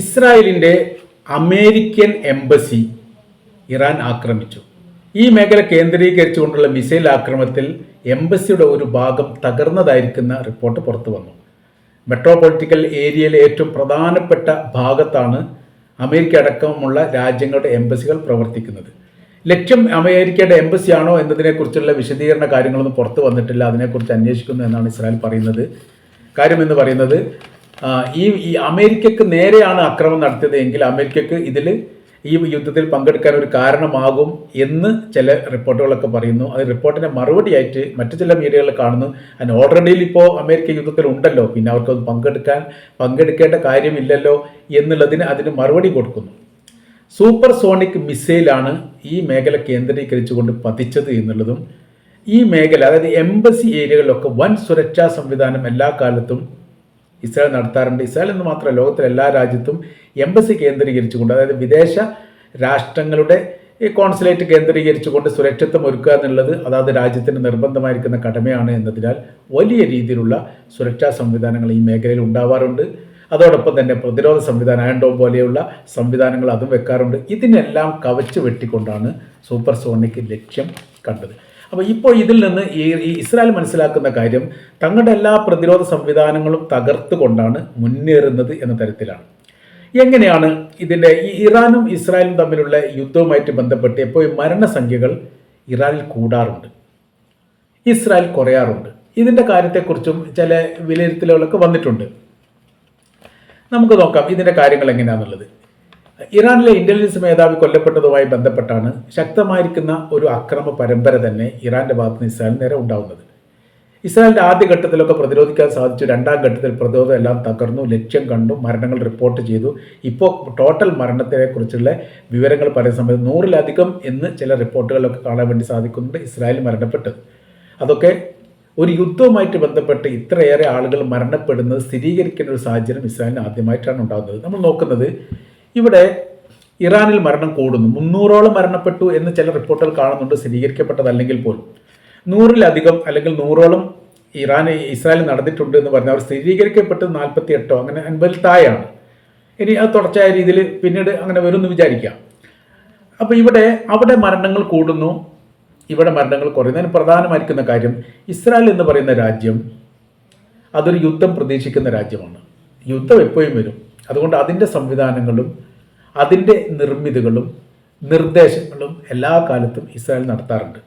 ഇസ്രായേലിന്റെ American embassy Iran ആക്രമിച്ചു. ഈ മേഖല കേന്ദ്രീകരിച്ചുകൊണ്ടുള്ള മിസൈൽ ആക്രമണത്തിൽ എംബസിയുടെ ഒരു ഭാഗം തകർന്നതായിരിക്കുന്ന റിപ്പോർട്ട് പുറത്തു വന്നു. മെട്രോപൊളിറ്റിക്കൽ ഏരിയയിലെ ഏറ്റവും പ്രധാനപ്പെട്ട ഭാഗത്താണ് അമേരിക്ക അടക്കമുള്ള രാജ്യങ്ങളുടെ എംബസികൾ പ്രവർത്തിക്കുന്നത്. ലക്ഷ്യം അമേരിക്കയുടെ എംബസിയാണോ എന്നതിനെക്കുറിച്ചുള്ള വിശദീകരണ കാര്യങ്ങളൊന്നും പുറത്തു വന്നിട്ടില്ല. അതിനെക്കുറിച്ച് അന്വേഷിക്കുന്നു എന്നാണ് ഇസ്രായേൽ പറയുന്നത്. കാര്യം എന്ന് പറയുന്നത് ഈ ഈ അമേരിക്കക്ക് നേരെയാണ് അക്രമം നടത്തിയത് എങ്കിൽ അമേരിക്കക്ക് ഇതിൽ ഈ യുദ്ധത്തിൽ പങ്കെടുക്കാൻ ഒരു കാരണമാകും എന്ന് ചില റിപ്പോർട്ടുകളൊക്കെ പറയുന്നു. അത് റിപ്പോർട്ടിന്റെ മറുപടിയായിട്ട് മറ്റു ചില മീഡിയകളിൽ കാണുന്നു. അതിന് ഓൾറെഡിയിൽ ഇപ്പോൾ അമേരിക്ക യുദ്ധത്തിൽ ഉണ്ടല്ലോ. പിന്നെ അവർക്കത് പങ്കെടുക്കാൻ പങ്കെടുക്കേണ്ട കാര്യമില്ലല്ലോ എന്നുള്ളതിന് അതിന് മറുപടി കൊടുക്കുന്നു. സൂപ്പർ സോണിക് മിസൈലാണ് ഈ മേഖല കേന്ദ്രീകരിച്ചുകൊണ്ട് പതിച്ചത് എന്നുള്ളതും ഈ മേഖല അതായത് എംബസി ഏരിയകളിലൊക്കെ വൻ സുരക്ഷാ സംവിധാനം എല്ലാ കാലത്തും ഇസ്രായേൽ നടത്താറുണ്ട്. ഇസ്രായേൽ എന്ന് മാത്രമല്ല ലോകത്തിലെ എല്ലാ രാജ്യത്തും എംബസി കേന്ദ്രീകരിച്ചുകൊണ്ട് അതായത് വിദേശ രാഷ്ട്രങ്ങളുടെ ഈ കോൺസുലേറ്റ് കേന്ദ്രീകരിച്ചുകൊണ്ട് സുരക്ഷിതത്വം ഒരുക്കുക എന്നുള്ളത് അതാത് രാജ്യത്തിന് നിർബന്ധമായിരിക്കുന്ന കടമയാണ് എന്നതിനാൽ വലിയ രീതിയിലുള്ള സുരക്ഷാ സംവിധാനങ്ങൾ ഈ മേഖലയിൽ ഉണ്ടാവാറുണ്ട്. അതോടൊപ്പം തന്നെ പ്രതിരോധ സംവിധാനം ആൻഡോ പോലെയുള്ള സംവിധാനങ്ങൾ അതും വെക്കാറുണ്ട്. ഇതിനെല്ലാം കവച്ച് വെട്ടിക്കൊണ്ടാണ് സൂപ്പർ സോണിക് ലക്ഷ്യം കണ്ടത്. അപ്പോൾ ഇപ്പോൾ ഇതിൽ നിന്ന് ഈ ഇസ്രായേൽ മനസ്സിലാക്കുന്ന കാര്യം തങ്ങളുടെ എല്ലാ പ്രതിരോധ സംവിധാനങ്ങളും തകർത്തുകൊണ്ടാണ് മുന്നേറുന്നത് എന്ന തരത്തിലാണ്. എങ്ങനെയാണ് ഇതിന്റെ ഈ ഇറാനും ഇസ്രായേലും തമ്മിലുള്ള യുദ്ധവുമായിട്ട് ബന്ധപ്പെട്ട് എപ്പോഴും മരണസംഖ്യകൾ ഇറാനിൽ കൂടാറുണ്ട്? ഇസ്രായേൽ കുറയാറുണ്ട്. ഇതിന്റെ കാര്യത്തെക്കുറിച്ചും ചില വിലയിരുത്തലുകളൊക്കെ വന്നിട്ടുണ്ട്. നമുക്ക് നോക്കാം ഇതിന്റെ കാര്യങ്ങൾ എങ്ങനെയാണെന്നുള്ളത്. ഇറാനിലെ ഇന്റലിജൻസ് മേധാവി കൊല്ലപ്പെട്ടതുമായി ബന്ധപ്പെട്ടാണ് ശക്തമായിരിക്കുന്ന ഒരു അക്രമ പരമ്പര തന്നെ ഇറാന്റെ ഭാഗത്ത് നിന്ന് ഇസ്രായേലിന് നേരെ ഉണ്ടാവുന്നത്. ഇസ്രായേലിന്റെ ആദ്യ ഘട്ടത്തിലൊക്കെ പ്രതിരോധിക്കാൻ സാധിച്ചു. രണ്ടാം ഘട്ടത്തിൽ പ്രതിരോധം എല്ലാം തകർന്നു. ലക്ഷ്യം കണ്ടു. മരണങ്ങൾ റിപ്പോർട്ട് ചെയ്തു. ഇപ്പോൾ ടോട്ടൽ മരണത്തെ കുറിച്ചുള്ള വിവരങ്ങൾ പറയുന്ന സമയത്ത് നൂറിലധികം എന്ന് ചില റിപ്പോർട്ടുകളൊക്കെ കാണാൻ വേണ്ടി സാധിക്കുന്നുണ്ട് ഇസ്രായേൽ മരണപ്പെട്ടത്. അതൊക്കെ ഒരു യുദ്ധവുമായിട്ട് ബന്ധപ്പെട്ട് ഇത്രയേറെ ആളുകൾ മരണപ്പെടുന്നത് സ്ഥിരീകരിക്കേണ്ട ഒരു സാഹചര്യം ഇസ്രായേലിന് ആദ്യമായിട്ടാണ് ഉണ്ടാകുന്നത്. നമ്മൾ നോക്കുന്നത് ഇവിടെ ഇറാനിൽ മരണം കൂടുന്നു. മുന്നൂറോളം മരണപ്പെട്ടു എന്ന് ചില റിപ്പോർട്ടുകൾ കാണുന്നുണ്ട് സ്ഥിരീകരിക്കപ്പെട്ടതല്ലെങ്കിൽ പോലും. നൂറിലധികം അല്ലെങ്കിൽ നൂറോളം ഇറാൻ ഇസ്രായേൽ നടന്നിട്ടുണ്ട് എന്ന് പറഞ്ഞാൽ അവർ സ്ഥിരീകരിക്കപ്പെട്ടത് നാൽപ്പത്തി എട്ടോ അങ്ങനെ അൻപതിൽ താഴെയാണ് ഇനി അത് തുടർച്ചയായ രീതിയിൽ പിന്നീട് അങ്ങനെ വരുമെന്ന് വിചാരിക്കാം. അപ്പോൾ ഇവിടെ അവിടെ മരണങ്ങൾ കൂടുന്നു. ഇവിടെ മരണങ്ങൾ കുറയുന്നതിന് പ്രധാനമായിരിക്കുന്ന കാര്യം ഇസ്രായേൽ എന്ന് പറയുന്ന രാജ്യം അതൊരു യുദ്ധം പ്രതീക്ഷിക്കുന്ന രാജ്യമാണ്. യുദ്ധം എപ്പോഴും വരും. അതുകൊണ്ട് അതിന്റെ സംവിധാനങ്ങളും അതിന്റെ നിർമ്മിതികളും നിർദ്ദേശങ്ങളും എല്ലാ കാലത്തും ഇസ്രായേൽ നടത്താറുണ്ട്.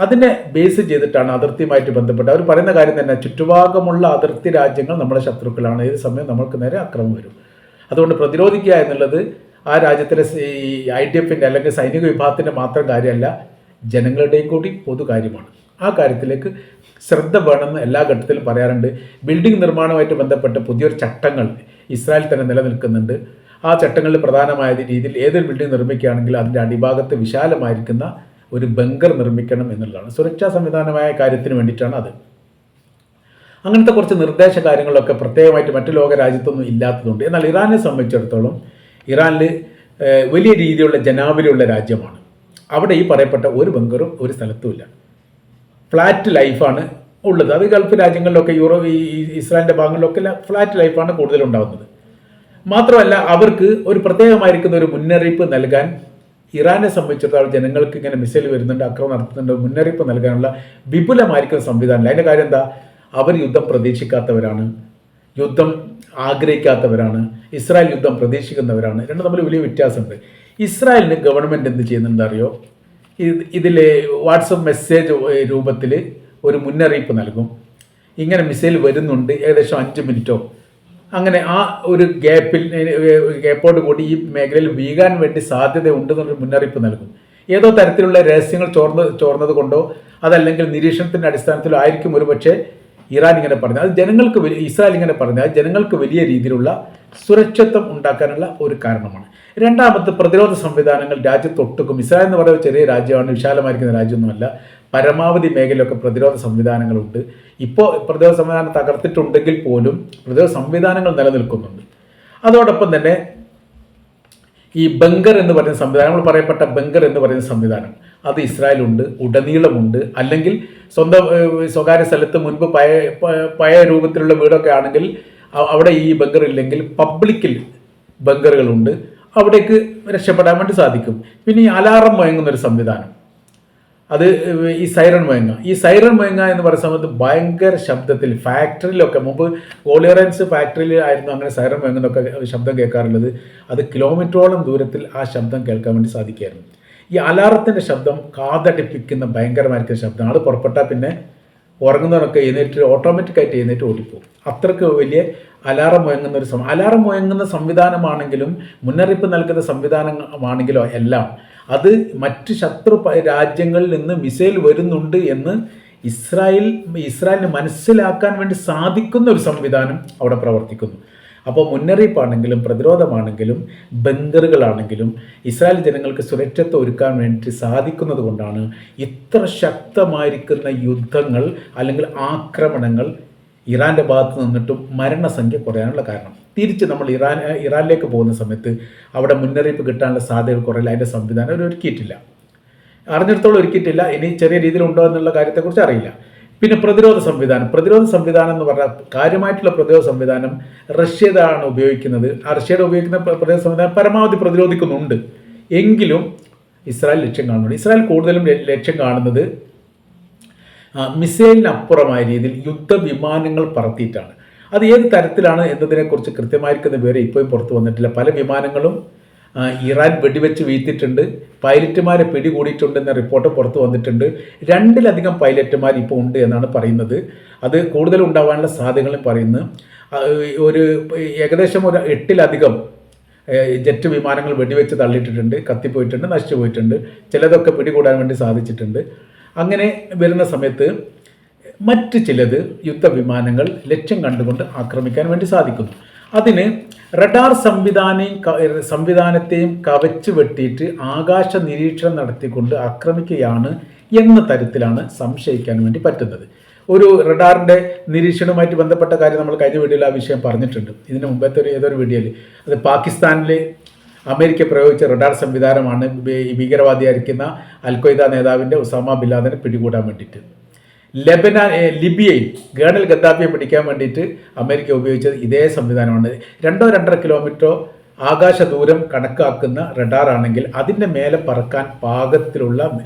അതിനെ ബേസ് ചെയ്തിട്ടാണ് അതിർത്തിയുമായിട്ട് ബന്ധപ്പെട്ട് അവർ പറയുന്ന കാര്യം തന്നെ ചുറ്റുഭാഗമുള്ള അതിർത്തി രാജ്യങ്ങൾ നമ്മുടെ ശത്രുക്കളാണ്. ഏത് സമയം നമ്മൾക്ക് നേരെ അക്രമം വരും. അതുകൊണ്ട് പ്രതിരോധിക്കുക എന്നുള്ളത് ആ രാജ്യത്തിലെ ഈ ഐ ഡി എഫിന്റെ അല്ലെങ്കിൽ സൈനിക വിഭാഗത്തിന്റെ മാത്രം കാര്യമല്ല ജനങ്ങളുടെയും കൂടി പൊതു കാര്യമാണ്. ആ കാര്യത്തിലേക്ക് ശ്രദ്ധ വേണമെന്ന് എല്ലാ ഘട്ടത്തിലും പറയാറുണ്ട്. ബിൽഡിംഗ് നിർമ്മാണവുമായിട്ട് ബന്ധപ്പെട്ട പുതിയൊരു ചട്ടങ്ങൾ ഇസ്രായേൽ തന്നെ നിലനിൽക്കുന്നുണ്ട്. ആ ചട്ടങ്ങളിൽ പ്രധാനമായ രീതിയിൽ ഏതൊരു ബിൽഡിംഗ് നിർമ്മിക്കുകയാണെങ്കിൽ അതിന്റെ അടിഭാഗത്ത് വിശാലമായിരിക്കുന്ന ഒരു ബങ്കർ നിർമ്മിക്കണം എന്നുള്ളതാണ്. സുരക്ഷാ സംവിധാനമായ കാര്യത്തിന് വേണ്ടിയിട്ടാണ് അത്. അങ്ങനത്തെ കുറച്ച് നിർദ്ദേശ കാര്യങ്ങളൊക്കെ പ്രത്യേകമായിട്ട് മറ്റു ലോക രാജ്യത്തൊന്നും ഇല്ലാത്തതുകൊണ്ട് എന്നാൽ ഇറാനെ സംബന്ധിച്ചിടത്തോളം ഇറാനിൽ വലിയ രീതിയിലുള്ള ജനാവലിയുള്ള രാജ്യമാണ്. അവിടെ ഈ പറയപ്പെട്ട ഒരു ബങ്കറും ഒരു സ്ഥലത്തുമില്ല ഫ്ലാറ്റ് ലൈഫാണ് ഉള്ളത്. അത് ഗൾഫ് രാജ്യങ്ങളിലൊക്കെ യൂറോപ്പ് ഇസ്രായേലിന്റെ ഭാഗങ്ങളിലൊക്കെ ഫ്ലാറ്റ് ലൈഫാണ് കൂടുതലുണ്ടാകുന്നത് മാത്രമല്ല അവർക്ക് ഒരു പ്രത്യേകമായിരിക്കുന്ന ഒരു മുന്നറിയിപ്പ് നൽകാൻ ഇറാനെ സംബന്ധിച്ചിടത്തോളം ജനങ്ങൾക്ക് ഇങ്ങനെ മിസൈൽ വരുന്നുണ്ട് അക്രമം നടത്തുന്നുണ്ട് മുന്നറിയിപ്പ് നൽകാനുള്ള വിപുലമായിരിക്കുന്ന സംവിധാനം അതിന്റെ കാര്യം എന്താ? അവർ യുദ്ധം പ്രതീക്ഷിക്കാത്തവരാണ് യുദ്ധം ആഗ്രഹിക്കാത്തവരാണ് ഇസ്രായേൽ യുദ്ധം പ്രതീക്ഷിക്കുന്നവരാണ്. രണ്ടും തമ്മിൽ വലിയ വ്യത്യാസമുണ്ട്. ഇസ്രായേലിന് ഗവൺമെന്റ് എന്ത് ചെയ്യുന്നുണ്ട് അറിയോ? ഇത് ഇതിൽ വാട്സപ്പ് മെസ്സേജ് രൂപത്തിൽ ഒരു മുന്നറിയിപ്പ് നൽകും. ഇങ്ങനെ മിസൈൽ വരുന്നുണ്ട് ഏകദേശം അഞ്ച് മിനിറ്റോ. അങ്ങനെ ആ ഒരു ഗ്യാപ്പിൽ ഗ്യാപ്പോട് കൂടി ഈ മേഖലയിൽ വീകാൻ വേണ്ടി സാധ്യത ഉണ്ടെന്നൊരു മുന്നറിയിപ്പ് നൽകും. ഏതോ തരത്തിലുള്ള രഹസ്യങ്ങൾ ചോർന്ന് ചോർന്നത് കൊണ്ടോ അതല്ലെങ്കിൽ നിരീക്ഷണത്തിന്റെ അടിസ്ഥാനത്തിലോ ആയിരിക്കും ഒരുപക്ഷെ ഇറാൻ ഇങ്ങനെ പറഞ്ഞത്. അത് ജനങ്ങൾക്ക് വലിയ ഇസ്രായേൽ ഇങ്ങനെ പറഞ്ഞത്. അത് ജനങ്ങൾക്ക് വലിയ രീതിയിലുള്ള സുരക്ഷിത്വം ഉണ്ടാക്കാനുള്ള ഒരു കാരണമാണ്. രണ്ടാമത്തെ പ്രതിരോധ സംവിധാനങ്ങൾ രാജ്യത്തൊട്ടുക്കും. ഇസ്രായേൽ എന്ന് പറയുന്ന ചെറിയ രാജ്യമാണ് വിശാലമായിരിക്കുന്ന രാജ്യമൊന്നുമല്ല. പരമാവധി മേഖലയിലൊക്കെ പ്രതിരോധ സംവിധാനങ്ങളുണ്ട്. ഇപ്പോൾ പ്രതിരോധ സംവിധാനം തകർത്തിട്ടുണ്ടെങ്കിൽ പോലും പ്രതിരോധ സംവിധാനങ്ങൾ നിലനിൽക്കുന്നുണ്ട്. അതോടൊപ്പം തന്നെ ഈ ബങ്കർ എന്ന് പറയുന്ന സംവിധാനം നമ്മൾ പറയപ്പെട്ട ബങ്കർ എന്ന് പറയുന്ന സംവിധാനം അത് ഇസ്രായേലുണ്ട് ഉടനീളമുണ്ട്. അല്ലെങ്കിൽ സ്വന്തം സ്വകാര്യ സ്ഥലത്ത് മുൻപ് പഴയ പഴയ രൂപത്തിലുള്ള വീടൊക്കെ ആണെങ്കിൽ അവിടെ ഈ ബങ്കർ ഇല്ലെങ്കിൽ പബ്ലിക്കിൽ ബങ്കറുകളുണ്ട് അവിടേക്ക് രക്ഷപ്പെടാൻ വേണ്ടി സാധിക്കും. പിന്നെ ഈ അലാറം മുഴങ്ങുന്ന ഒരു സംവിധാനം. അത് ഈ സൈറൺ മയങ്ങ. ഈ സൈറൺ മയങ്ങ എന്ന് പറയുന്ന സമയത്ത് ഭയങ്കര ശബ്ദത്തിൽ ഫാക്ടറിയിലൊക്കെ മുമ്പ് ഓളിയറൻസ് ഫാക്ടറിയിൽ ആയിരുന്നു അങ്ങനെ സൈറൺ മയങ്ങുന്നൊക്കെ ശബ്ദം കേൾക്കാറുള്ളത്. അത് കിലോമീറ്ററോളം ദൂരത്തിൽ ആ ശബ്ദം കേൾക്കാൻ വേണ്ടി സാധിക്കുകയായിരുന്നു. ഈ അലാറത്തിന്റെ ശബ്ദം കാതടിപ്പിക്കുന്ന ഭയങ്കരമായിരിക്കുന്ന ശബ്ദം അത് പുറപ്പെട്ടാൽ പിന്നെ ഉറങ്ങുന്നവരൊക്കെ എഴുന്നേറ്റ് ഓട്ടോമാറ്റിക്കായിട്ട് എഴുന്നേറ്റ് ഓടിപ്പോകും. അത്രയ്ക്ക് വലിയ അലാറം മുഴങ്ങുന്ന ഒരു സം അലാറം മുഴങ്ങുന്ന സംവിധാനമാണെങ്കിലും മുന്നറിയിപ്പ് നൽകുന്ന സംവിധാനമാണെങ്കിലോ എല്ലാം അത് മറ്റ് ശത്രു രാജ്യങ്ങളിൽ നിന്ന് മിസൈൽ വരുന്നുണ്ട് എന്ന് ഇസ്രായേൽ ഇസ്രായേലിന് മനസ്സിലാക്കാൻ വേണ്ടി സാധിക്കുന്ന ഒരു സംവിധാനം അവിടെ പ്രവർത്തിക്കുന്നു. അപ്പോൾ മുന്നറിയിപ്പാണെങ്കിലും പ്രതിരോധമാണെങ്കിലും ബങ്കറുകളാണെങ്കിലും ഇസ്രായേൽ ജനങ്ങൾക്ക് സുരക്ഷത്വം ഒരുക്കാൻ വേണ്ടി സാധിക്കുന്നത് കൊണ്ടാണ് ഇത്ര ശക്തമായിരിക്കുന്ന യുദ്ധങ്ങൾ അല്ലെങ്കിൽ ആക്രമണങ്ങൾ ഇറാന്റെ ഭാഗത്ത് നിന്നിട്ടും മരണസംഖ്യ കുറയാനുള്ള കാരണം. തിരിച്ച് നമ്മൾ ഇറാൻ ഇറാനിലേക്ക് പോകുന്ന സമയത്ത് അവിടെ മുന്നറിയിപ്പ് കിട്ടാനുള്ള സാധ്യതകൾ കുറയില്ല അതിന്റെ സംവിധാനം അവർ ഒരുക്കിയിട്ടില്ല. അറിഞ്ഞിടത്തോളം ഒരുക്കിയിട്ടില്ല. ഇനി ചെറിയ രീതിയിൽ ഉണ്ടോ എന്നുള്ള കാര്യത്തെക്കുറിച്ച് അറിയില്ല. പിന്നെ പ്രതിരോധ സംവിധാനം. പ്രതിരോധ സംവിധാനം എന്ന് പറഞ്ഞാൽ കാര്യമായിട്ടുള്ള പ്രതിരോധ സംവിധാനം റഷ്യതാണ് ഉപയോഗിക്കുന്നത്. റഷ്യയുടെ ഉപയോഗിക്കുന്ന പ്രതിരോധ സംവിധാനം പരമാവധി പ്രതിരോധിക്കുന്നുണ്ട്. എങ്കിലും ഇസ്രായേൽ ലക്ഷ്യം കാണുന്നുണ്ട്. ഇസ്രായേൽ കൂടുതലും ലക്ഷ്യം കാണുന്നത് മിസൈലിനപ്പുറമായ രീതിയിൽ യുദ്ധവിമാനങ്ങൾ പറത്തിയിട്ടാണ്. അത് ഏത് തരത്തിലാണ് എന്നതിനെക്കുറിച്ച് കൃത്യമായിരിക്കുന്ന വിവരം ഇപ്പോഴും പുറത്തു വന്നിട്ടില്ല. പല വിമാനങ്ങളും ഇറാൻ വെടിവെച്ച് വീഴ്ത്തിയിട്ടുണ്ട്. പൈലറ്റുമാരെ പിടികൂടിയിട്ടുണ്ടെന്ന റിപ്പോർട്ട് പുറത്തു വന്നിട്ടുണ്ട്. രണ്ടിലധികം പൈലറ്റുമാർ ഇപ്പോൾ ഉണ്ട് എന്നാണ് പറയുന്നത്. അത് കൂടുതൽ ഉണ്ടാവാനുള്ള സാധ്യതകളും പറയുന്നു. ഒരു ഏകദേശം ഒരു എട്ടിലധികം ജെറ്റ് വിമാനങ്ങൾ വെടിവെച്ച് തള്ളിയിട്ടിട്ടുണ്ട് കത്തിപ്പോയിട്ടുണ്ട് നശിച്ചു പോയിട്ടുണ്ട് ചിലതൊക്കെ പിടികൂടാൻ വേണ്ടി സാധിച്ചിട്ടുണ്ട്. അങ്ങനെ വരുന്ന സമയത്ത് മറ്റ് ചിലത് യുദ്ധവിമാനങ്ങൾ ലക്ഷ്യം കണ്ടുകൊണ്ട് ആക്രമിക്കാൻ വേണ്ടി സാധിക്കുന്നു. അതിന് റഡാർ സംവിധാനയും സംവിധാനത്തെയും കവച്ചു വെട്ടിയിട്ട് ആകാശ നിരീക്ഷണം നടത്തിക്കൊണ്ട് ആക്രമിക്കുകയാണ് എന്ന തരത്തിലാണ് സംശയിക്കാൻ വേണ്ടി പറ്റുന്നത്. ഒരു റഡാറിന്റെ നിരീക്ഷണവുമായിട്ട് ബന്ധപ്പെട്ട കാര്യം നമ്മൾ കഴിഞ്ഞ വീഡിയോയിൽ ആ വിഷയം പറഞ്ഞിട്ടുണ്ട്. ഇതിന് മുമ്പത്തെ ഒരു ഏതൊരു വീഡിയോയിൽ? അത് പാകിസ്ഥാനിൽ അമേരിക്ക പ്രയോഗിച്ച റഡാർ സംവിധാനമാണ് ഭീകരവാദിയായിരിക്കുന്ന അൽഖ്വയ്ദ നേതാവിന്റെ ഉസാമ ബില്ലാദിനെ പിടികൂടാൻ വേണ്ടിയിട്ട്. ലെബന ലിബിയയിൽ ഗേണൽ ഗദ്ദാഫിയെ പിടിക്കാൻ വേണ്ടിയിട്ട് അമേരിക്ക ഉപയോഗിച്ചത് ഇതേ സംവിധാനമാണ്. രണ്ടോ രണ്ടര കിലോമീറ്ററോ ആകാശ ദൂരം കണക്കാക്കുന്ന റഡാറാണെങ്കിൽ അതിന്റെ മേലെ പറക്കാൻ പാകത്തിലുള്ള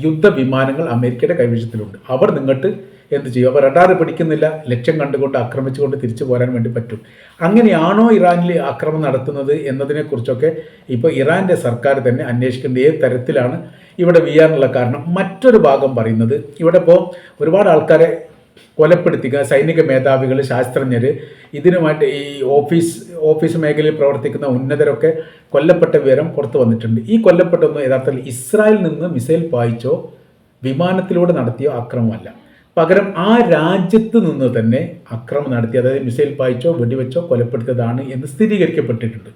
യുദ്ധവിമാനങ്ങൾ അമേരിക്കയുടെ കൈവശത്തിലുണ്ട്. അവർ നിങ്ങട്ട് എന്ത് ചെയ്യും? അപ്പോൾ റഡാർ പിടിക്കുന്നില്ല. ലക്ഷ്യം കണ്ടുകൊണ്ട് ആക്രമിച്ചുകൊണ്ട് തിരിച്ചു പോരാൻ വേണ്ടി പറ്റും. അങ്ങനെയാണോ ഇറാനിൽ ആക്രമണം നടത്തുന്നത് എന്നതിനെക്കുറിച്ചൊക്കെ ഇപ്പോൾ ഇറാന്റെ സർക്കാർ തന്നെ അന്വേഷിക്കേണ്ട ഏത് തരത്തിലാണ് ഇവിടെ വീയാനുള്ള കാരണം. മറ്റൊരു ഭാഗം പറയുന്നത് ഇവിടെ ഇപ്പോൾ ഒരുപാട് ആൾക്കാരെ കൊലപ്പെടുത്തിക്കുക സൈനിക മേധാവികൾ ശാസ്ത്രജ്ഞർ ഇതിനുമായിട്ട് ഈ ഓഫീസ് ഓഫീസ് മേഖലയിൽ പ്രവർത്തിക്കുന്ന ഉന്നതരൊക്കെ കൊല്ലപ്പെട്ട വിവരം പുറത്തു വന്നിട്ടുണ്ട്. ഈ കൊല്ലപ്പെട്ടൊന്നും യഥാർത്ഥത്തിൽ ഇസ്രായേലിൽ നിന്ന് മിസൈൽ പായിച്ചോ വിമാനത്തിലൂടെ നടത്തിയോ ആക്രമമല്ല. പകരം ആ രാജ്യത്ത് നിന്ന് തന്നെ അക്രമം നടത്തി അതായത് മിസൈൽ പായിച്ചോ വെടിവെച്ചോ കൊലപ്പെടുത്തിയതാണ് എന്ന് സ്ഥിരീകരിക്കപ്പെട്ടിട്ടുണ്ട്.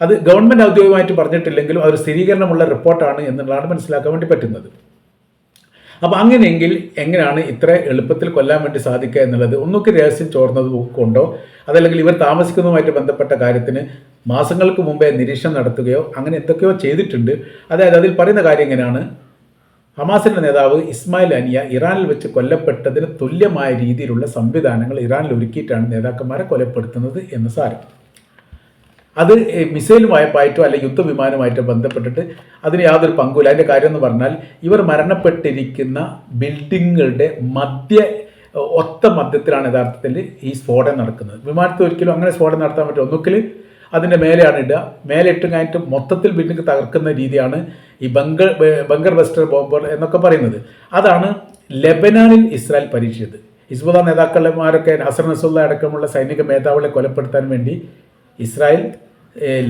അത് ഗവൺമെന്റ് ഔദ്യോഗികമായിട്ട് പറഞ്ഞിട്ടില്ലെങ്കിലും അതൊരു സ്ഥിരീകരണമുള്ള റിപ്പോർട്ടാണ് എന്നുള്ളതാണ് മനസ്സിലാക്കാൻ വേണ്ടി പറ്റുന്നത്. അപ്പോൾ അങ്ങനെയെങ്കിൽ എങ്ങനെയാണ് ഇത്ര എളുപ്പത്തിൽ കൊല്ലാൻ വേണ്ടി സാധിക്കുക എന്നുള്ളത് ഒന്നൊക്കെ രഹസ്യം ചോർന്നത് കൊണ്ടോ അതല്ലെങ്കിൽ ഇവർ താമസിക്കുന്നതുമായിട്ട് ബന്ധപ്പെട്ട കാര്യത്തിന് മാസങ്ങൾക്ക് മുമ്പേ നിരീക്ഷണം നടത്തുകയോ അങ്ങനെ എന്തൊക്കെയോ ചെയ്തിട്ടുണ്ട്. അതായത് അതിൽ പറയുന്ന കാര്യം എങ്ങനെയാണ്? ഹമാസിന്റെ നേതാവ് ഇസ്മായിൽ അനിയ ഇറാനിൽ വെച്ച് കൊല്ലപ്പെട്ടതിന് തുല്യമായ രീതിയിലുള്ള സംവിധാനങ്ങൾ ഇറാനിൽ ഒരുക്കിയിട്ടാണ് നേതാക്കന്മാരെ കൊലപ്പെടുത്തുന്നത് എന്ന് സാരം. അത് മിസൈലുമായിട്ടോ അല്ലെങ്കിൽ യുദ്ധവിമാനമായിട്ടോ ബന്ധപ്പെട്ടിട്ട് അതിന് യാതൊരു പങ്കുമില്ല. അതിന്റെ കാര്യം എന്ന് പറഞ്ഞാൽ ഇവർ മരണപ്പെട്ടിരിക്കുന്ന ബിൽഡിങ്ങുകളുടെ മധ്യ ഒത്ത മധ്യത്തിലാണ് യഥാർത്ഥത്തിൽ ഈ സ്ഫോടനം നടക്കുന്നത്. വിമാനത്തിൽ ഒരിക്കലും അങ്ങനെ സ്ഫോടനം നടത്താൻ പറ്റും ഒന്നുകിൽ അതിന്റെ മേലെയാണ് ഇടുക. മേലെ ഇട്ട് കഴിഞ്ഞിട്ട് മൊത്തത്തിൽ ബിൽഡിംഗ് തകർക്കുന്ന രീതിയാണ് ഈ ബങ്കർ ബംഗർ ബസ്റ്റർ ബോംബർ എന്നൊക്കെ പറയുന്നത്. അതാണ് ലെബനാനിൽ ഇസ്രായേൽ പരീക്ഷിച്ചത്. ഹിസ്ബുദ നേതാക്കന്മാരൊക്കെ നസർ നസുല്ല അടക്കമുള്ള സൈനിക മേധാവികളെ കൊലപ്പെടുത്താൻ വേണ്ടി ഇസ്രായേൽ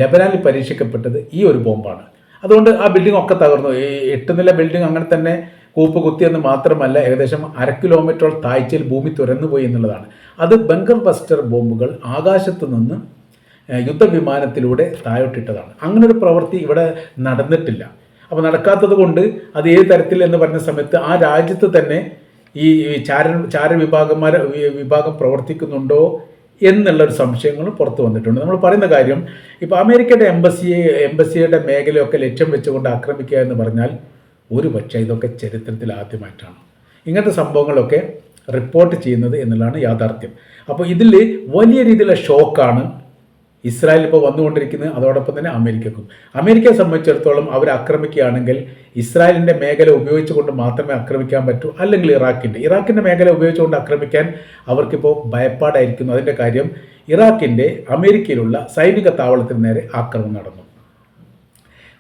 ലെബനാനിൽ പരീക്ഷിക്കപ്പെട്ടത് ഈ ഒരു ബോംബാണ്. അതുകൊണ്ട് ആ ബിൽഡിംഗ് ഒക്കെ തകർന്നു. ഈ എട്ട് നില ബിൽഡിംഗ് അങ്ങനെ തന്നെ കൂപ്പ് കുത്തിയെന്ന് മാത്രമല്ല ഏകദേശം അര കിലോമീറ്ററോളം താഴ്ചയിൽ ഭൂമി തുരന്നുപോയി എന്നുള്ളതാണ്. അത് ബങ്കർ ബസ്റ്റർ ബോംബുകൾ ആകാശത്ത് നിന്ന് യുദ്ധവിമാനത്തിലൂടെ താഴോട്ടിട്ടതാണ്. അങ്ങനെ ഒരു പ്രവൃത്തി ഇവിടെ നടന്നിട്ടില്ല. അപ്പോൾ നടക്കാത്തത് കൊണ്ട് അത് ഏത് തരത്തിൽ എന്ന് പറഞ്ഞ സമയത്ത് ആ രാജ്യത്ത് തന്നെ ഈ ചാര ചാര വിഭാഗന്മാർ വിഭാഗം പ്രവർത്തിക്കുന്നുണ്ടോ എന്നുള്ളൊരു സംശയങ്ങൾ പുറത്തു വന്നിട്ടുണ്ട്. നമ്മൾ പറയുന്ന കാര്യം ഇപ്പോൾ അമേരിക്കയുടെ എംബസിയെ എംബസിയുടെ മേഖലയൊക്കെ ലക്ഷ്യം വെച്ചുകൊണ്ട് ആക്രമിക്കുക എന്ന് പറഞ്ഞാൽ ഒരു പക്ഷേ ഇതൊക്കെ ചരിത്രത്തിൽ ആദ്യമായിട്ടാണ്. ഇങ്ങനത്തെ സംഭവങ്ങളൊക്കെ റിപ്പോർട്ട് ചെയ്യുന്നത് എന്നുള്ളതാണ് യാഥാർത്ഥ്യം. അപ്പോൾ ഇതിൽ വലിയ രീതിയിലുള്ള ഷോക്കാണ് ഇസ്രായേൽ ഇപ്പോൾ വന്നുകൊണ്ടിരിക്കുന്നത് അതോടൊപ്പം തന്നെ അമേരിക്കക്കും. അമേരിക്കയെ സംബന്ധിച്ചിടത്തോളം അവർ ആക്രമിക്കുകയാണെങ്കിൽ ഇസ്രായേലിന്റെ മേഖല ഉപയോഗിച്ചുകൊണ്ട് മാത്രമേ ആക്രമിക്കാൻ പറ്റൂ. അല്ലെങ്കിൽ ഇറാഖിന്റെ ഇറാഖിന്റെ മേഖല ഉപയോഗിച്ചുകൊണ്ട് ആക്രമിക്കാൻ അവർക്കിപ്പോൾ ഭയപ്പാടായിരിക്കുന്നു. അതിന്റെ കാര്യം ഇറാഖിന്റെ അമേരിക്കയിലുള്ള സൈനിക താവളത്തിന് നേരെ ആക്രമണം നടന്നു.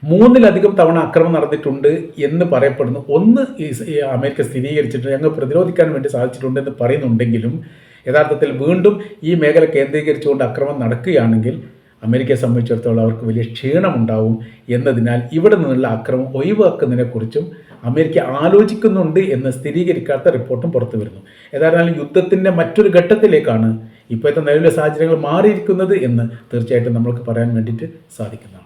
മൂന്നിലധികം തവണ ആക്രമണം നടന്നിട്ടുണ്ട് എന്ന് പറയപ്പെടുന്നു. ഒന്ന് അമേരിക്ക സ്ഥിരീകരിച്ചിട്ടുണ്ട്. ഞങ്ങൾ പ്രതിരോധിക്കാൻ വേണ്ടി സാധിച്ചിട്ടുണ്ട് എന്ന് പറയുന്നുണ്ടെങ്കിലും യഥാർത്ഥത്തിൽ വീണ്ടും ഈ മേഖല കേന്ദ്രീകരിച്ചുകൊണ്ട് അക്രമം നടക്കുകയാണെങ്കിൽ അമേരിക്കയെ സംബന്ധിച്ചിടത്തോളം അവർക്ക് വലിയ ക്ഷീണമുണ്ടാവും എന്നതിനാൽ ഇവിടെ നിന്നുള്ള അക്രമം ഒഴിവാക്കുന്നതിനെക്കുറിച്ചും അമേരിക്ക ആലോചിക്കുന്നുണ്ട് എന്ന് സ്ഥിരീകരിക്കാത്ത റിപ്പോർട്ടും പുറത്തു വരുന്നു. ഏതായാലും യുദ്ധത്തിന്റെ മറ്റൊരു ഘട്ടത്തിലേക്കാണ് ഇപ്പോഴത്തെ നിലവിലെ സാഹചര്യങ്ങൾ മാറിയിരിക്കുന്നത് എന്ന് തീർച്ചയായിട്ടും നമ്മൾക്ക് പറയാൻ വേണ്ടിയിട്ട് സാധിക്കുന്നതാണ്.